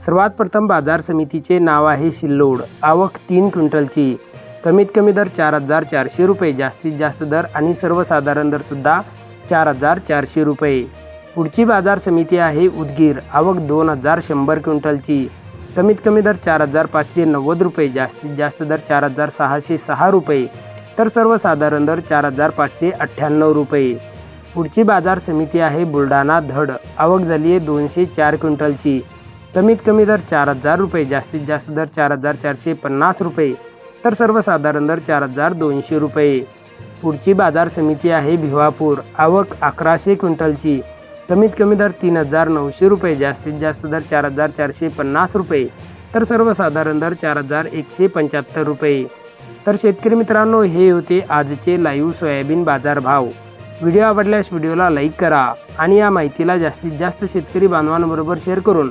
सर्वात प्रथम बाजार समितीचे नाव आहे सिल्लोड आवक तीन क्विंटलची. कमीत कमी दर चार हजार चारशे रुपये जास्तीत जास्त दर आणि सर्वसाधारण दरसुद्धा चार हजार चारशे रुपये. पुढची बाजार समिती आहे उदगीर. आवक दोन हजार शंभर क्विंटलची. कमीत कमी दर चार हजार पाचशे नव्वद रुपये जास्तीत जास्त दर चार हजार सहाशे सहा रुपये. तर सर्वसाधारण दर चार हजार पाचशे अठ्ठ्याण्णव रुपये. पुढची बाजार समिती आहे बुलढाणा धड. आवक झाली आहे दोनशे चार क्विंटलची. कमीत कमी दर चार हजार रुपये जास्तीत जास्त दर चार हजार चारशे पन्नास रुपये तर सर्वसाधारण दर चार हजार दोनशे रुपये. पुढची बाजार समिती आहे भिवापूर आवक अकराशे क्विंटलची कमीत कमी दर तीन हजार नऊशे रुपये जास्तीत जास्त दर चार हजार चारशे पन्नास रुपये तर सर्वसाधारण दर चार हजार एकशे पंच्याहत्तर रुपये. तर शेतकरी मित्रांनो हे होते आजचे लाईव्ह सोयाबीन बाजार भाव व्हिडिओ आवडल्यास व्हिडिओला लाईक करा आणि या माहितीला जास्तीत जास्त शेतकरी बांधवांबरोबर शेअर करून